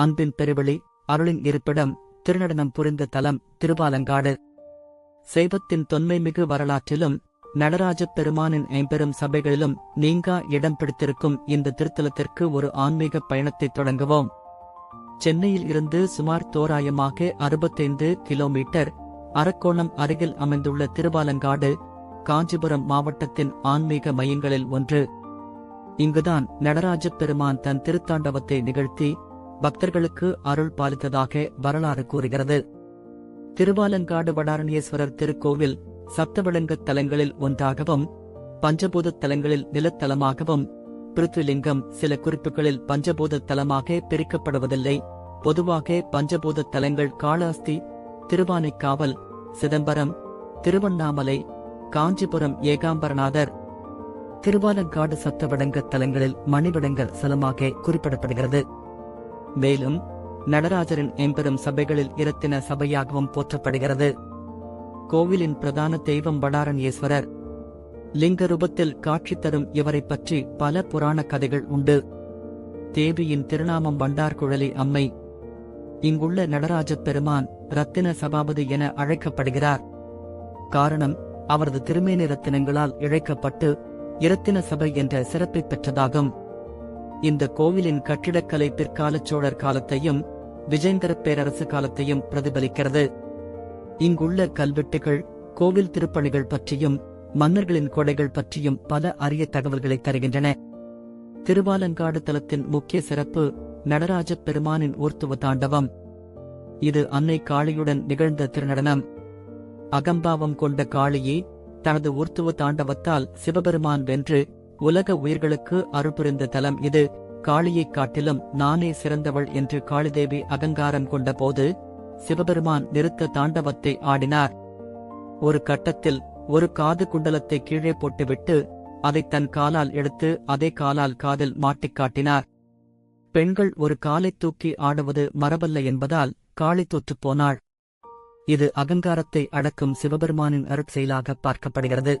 அன்பின் பெருவெளி அருளின் இருப்பிடம் திருநடனம் புரிந்த தலம் திருவாலங்காடு. சைவத்தின் தொன்மைமிகு வரலாற்றிலும் நடராஜப் பெருமானின் ஐம்பெரும் சபைகளிலும் நீங்கா இடம் பிடித்திருக்கும் இந்த திருத்தலத்திற்கு ஒரு ஆன்மீக பயணத்தை தொடங்குவோம். சென்னையில் இருந்து சுமார் தோராயமாக அறுபத்தைந்து கிலோமீட்டர் அரக்கோணம் அருகில் அமைந்துள்ள திருவாலங்காடு காஞ்சிபுரம் மாவட்டத்தின் ஆன்மீக மையங்களில் ஒன்று. இங்குதான் நடராஜ பெருமான் தன் திருத்தாண்டவத்தை நிகழ்த்தி பக்தர்களுக்கு அருள் பாலித்ததாக வரலாறு கூறுகிறது. திருவாலங்காடு வடாரண்யேஸ்வரர் திருக்கோவில் சப்தவிளங்க தலங்களில் ஒன்றாகவும் பஞ்சபூத தலங்களில் நிலத்தலமாகவும் பிருத்விலிங்கம் சில குறிப்புகளில் பஞ்சபூத தலமாக பிரிக்கப்படுவதில்லை. பொதுவாக பஞ்சபூத தலங்கள் காளாஸ்தி திருவானைக்காவல் சிதம்பரம் திருவண்ணாமலை காஞ்சிபுரம் ஏகாம்பரநாதர். திருவாலங்காடு சத்தவடங்க தலங்களில் மணிவிடங்கள் சலமாக குறிப்பிடப்படுகிறது. மேலும் நடராஜரின் எம்பெரும் சபைகளில் இரத்தின சபையாகவும் போற்றப்படுகிறது. கோவிலின் பிரதான தெய்வம் வடாரண்யேஸ்வரர். லிங்க ரூபத்தில் காட்சி தரும் இவரைப் பற்றி பல புராண கதைகள் உண்டு. தேவியின் திருநாமம் வண்டார்குழலி அம்மை. இங்குள்ள நடராஜப் பெருமான் ரத்தின சபாபதி என அழைக்கப்படுகிறார். காரணம் அவரது திருமேனி ரத்தினங்களால் இழைக்கப்பட்டு இரத்தின சபை என்ற சிறப்பை பெற்றதாகும். இந்த கோவிலின் கட்டிடக்கலை பிற்கால சோழர் காலத்தையும் விஜயந்தர பேரரசு காலத்தையும் பிரதிபலிக்கிறது. இங்குள்ள கல்வெட்டுகள் கோவில் திருப்பணிகள் பற்றியும் மன்னர்களின் கொடைகள் பற்றியும் பல அரிய தகவல்களை தருகின்றன. திருவாலங்காடு தலத்தின் முக்கிய சிறப்பு நடராஜப் பெருமானின் ஊர்த்துவ தாண்டவம். இது அன்னை காளியுடன் நிகழ்ந்த திருநடனம். அகம்பாவம் கொண்ட காளியே தனது ஊர்த்துவ தாண்டவத்தால் சிவபெருமான் வென்று உலக உயிர்களுக்கு அருள்புரிந்த தலம் இது. காளியைக் காட்டிலும் நானே சிறந்தவள் என்று காளிதேவி அகங்காரம் கொண்டபோது சிவபெருமான் நிறுத்த தாண்டவத்தை ஆடினார். ஒரு கட்டத்தில் ஒரு காது குண்டலத்தை கீழே போட்டுவிட்டு அதை தன் காலால் எடுத்து அதே காலால் காதில் மாட்டிக் காட்டினார். பெண்கள் ஒரு காலை தூக்கி ஆடுவது மரபல்ல என்பதால் காளி தோற்றுப் போனாள். இது அகங்காரத்தை அடக்கும் சிவபெருமானின் அருட்செயலாக பார்க்கப்படுகிறது.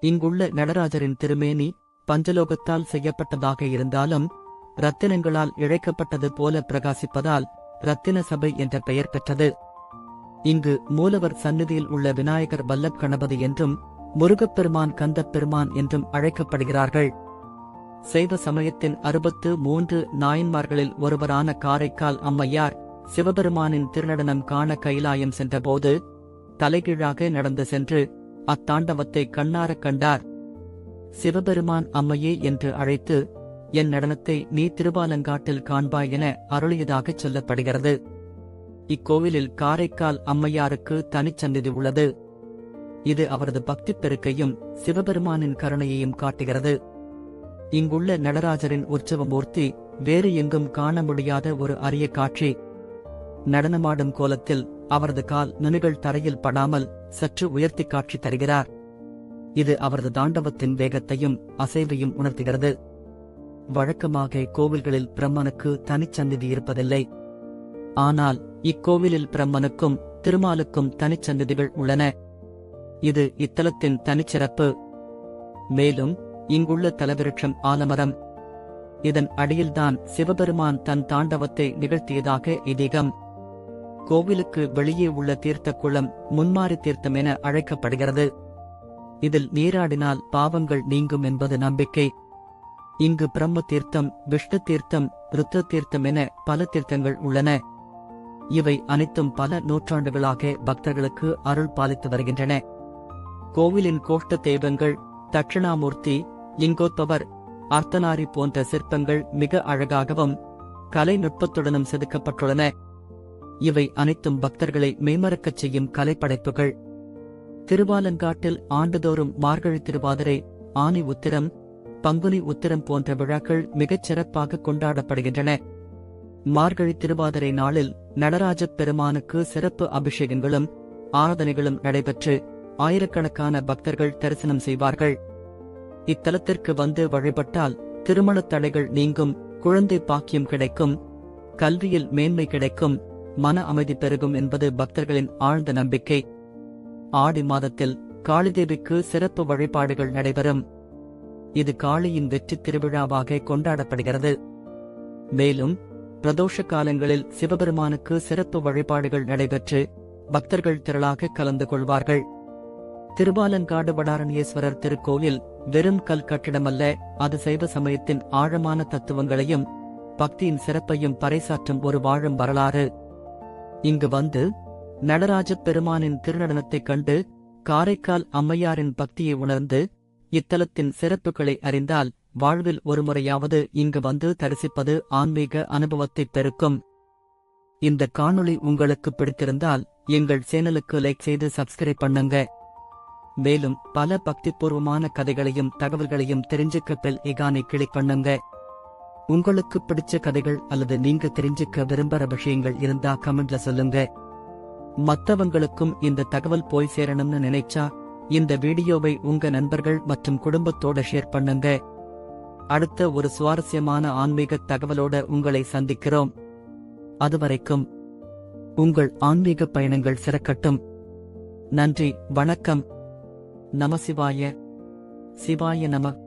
இங்குள்ள நடராஜரின் திருமேனி பஞ்சலோகத்தால் செய்யப்பட்டதாக இருந்தாலும் ரத்தினங்களால் இழைக்கப்பட்டது போல பிரகாசிப்பதால் ரத்தின சபை என்ற பெயர் பெற்றது. இங்கு மூலவர் சந்நிதியில் உள்ள விநாயகர் வல்லப் கணபதி என்றும் முருகப்பெருமான் கந்தப் பெருமான் என்றும் அழைக்கப்படுகிறார்கள். சைவ சமயத்தின் அறுபத்து மூன்று நாயன்மார்களில் ஒருவரான காரைக்கால் அம்மையார் சிவபெருமானின் திருநடனம் காண கைலாயம் சென்றபோது தலைகீழாக நடந்து சென்று அத்தாண்டவத்தை கண்ணாரக் கண்டார். சிவபெருமான் அம்மையே என்று அழைத்து என் நடனத்தை நீ திருவாலங்காட்டில் காண்பாய் என அருளியதாகச் சொல்லப்படுகிறது. இக்கோவிலில் காரைக்கால் அம்மையாருக்கு தனிச்சந்நிதி உள்ளது. இது அவரது பக்திப் பெருக்கையும் சிவபெருமானின் கருணையையும் காட்டுகிறது. இங்குள்ள நடராஜரின் உற்சவ மூர்த்தி வேறு எங்கும் காண முடியாத ஒரு அரிய காட்சி. நடனமாடும் கோலத்தில் அவரது கால் நுனிகள் தரையில் படாமல் சற்று உயர்த்தி காட்சி தருகிறார். இது அவரது தாண்டவத்தின் வேகத்தையும் அசைவையும் உணர்த்துகிறது. வழக்கமாக கோவில்களில் பிரம்மனுக்கு தனிச்சந்நிதி இருப்பதில்லை. ஆனால் இக்கோவிலில் பிரம்மனுக்கும் திருமாலுக்கும் தனிச்சந்நிதிகள் உள்ளன. இது இத்தலத்தின் தனிச்சிறப்பு. மேலும் இங்குள்ள தலவிருட்சம் ஆலமரம். இதன் அடியில்தான் சிவபெருமான் தன் தாண்டவத்தை நிகழ்த்தியதாக இதீகம் கோவிலுக்கு வெளியே உள்ள தீர்த்த குளம் முன்மாரி தீர்த்தம் என அழைக்கப்படுகிறது. இதில் நீராடினால் பாவங்கள் நீங்கும் என்பது நம்பிக்கை. இங்கு பிரம்ம தீர்த்தம் விஷ்ணு தீர்த்தம் ருத்த தீர்த்தம் என பல தீர்த்தங்கள் உள்ளன. இவை அனைத்தும் பல நூற்றாண்டுகளாக பக்தர்களுக்கு அருள் பாலித்து வருகின்றன. கோவிலின் கோஷ்ட தெய்வங்கள் தட்சிணாமூர்த்தி லிங்கோத்பவர் அர்த்தநாரி போன்ற சிற்பங்கள் மிக அழகாகவும் கலை நுட்பத்துடனும் செதுக்கப்பட்டுள்ளன. இவை அனைத்தும் பக்தர்களை மேமறக்கச் செய்யும் கலைப்படைப்புகள். திருவாலங்காட்டில் ஆண்டுதோறும் மார்கழி திருவாதிரை ஆனி உத்திரம் பங்குனி உத்திரம் போன்ற விழாக்கள் மிகச் சிறப்பாக கொண்டாடப்படுகின்றன. மார்கழி திருவாதிரை நாளில் நடராஜப் பெருமானுக்கு சிறப்பு அபிஷேகங்களும் ஆராதனைகளும் நடைபெற்று ஆயிரக்கணக்கான பக்தர்கள் தரிசனம் செய்வார்கள். இத்தலத்திற்கு வந்து வழிபட்டால் திருமணத் தடைகள் நீங்கும் குழந்தை பாக்கியம் கிடைக்கும் கல்வியில் மேன்மை கிடைக்கும் மன அமைதி பெருகும் என்பது பக்தர்களின் ஆழ்ந்த நம்பிக்கை. ஆடி மாதத்தில் காளிதேவிக்கு சிறப்பு வழிபாடுகள் நடைபெறும். இது காளியின் வெற்றி திருவிழாவாக கொண்டாடப்படுகிறது. மேலும் பிரதோஷ காலங்களில் சிவபெருமானுக்கு சிறப்பு வழிபாடுகள் நடைபெற்று பக்தர்கள் திரளாக கலந்து கொள்வார்கள். திருவாலங்காடு வடாரண்யேஸ்வரர் திருக்கோயில் வெறும் கல் கட்டிடமல்ல அது சைவ சமயத்தின் ஆழமான தத்துவங்களையும் பக்தியின் சிறப்பையும் பறைசாற்றும் ஒரு வாழும் வரலாறு. இங்கு வந்து நடராஜப் பெருமானின் திருநடனத்தைக் கண்டு காரைக்கால் அம்மையாரின் பக்தியை உணர்ந்து இத்தலத்தின் சிறப்புகளை அறிந்தால் வாழ்வில் ஒருமுறையாவது இங்கு வந்து தரிசிப்பது ஆன்மீக அனுபவத்தைப் பெருக்கும். இந்த காணொளி உங்களுக்கு பிடித்திருந்தால் எங்கள் சேனலுக்கு லைக் செய்து சப்ஸ்கிரைப் பண்ணுங்க. மேலும் பல பக்திபூர்வமான கதைகளையும் தகவல்களையும் தெரிஞ்சுக்க பெல் ஐகானை கிளிக் பண்ணுங்க. உங்களுக்கு பிடிச்ச கதைகள் அல்லது நீங்க தெரிஞ்சுக்க விரும்புற விஷயங்கள் இருந்தா கமெண்ட்ல சொல்லுங்க. மத்தவங்களுக்கும் இந்த தகவல் போய் சேரணும்னு நினைச்சா இந்த வீடியோவை உங்க நண்பர்கள் மற்றும் குடும்பத்தோட ஷேர் பண்ணுங்க. அடுத்த ஒரு சுவாரஸ்யமான ஆன்மீக தகவலோட உங்களை சந்திக்கிறோம். அதுவரைக்கும் உங்கள் ஆன்மீக பயணங்கள் சிறக்கட்டும். நன்றி வணக்கம். நமசிவாய சிவாய நம.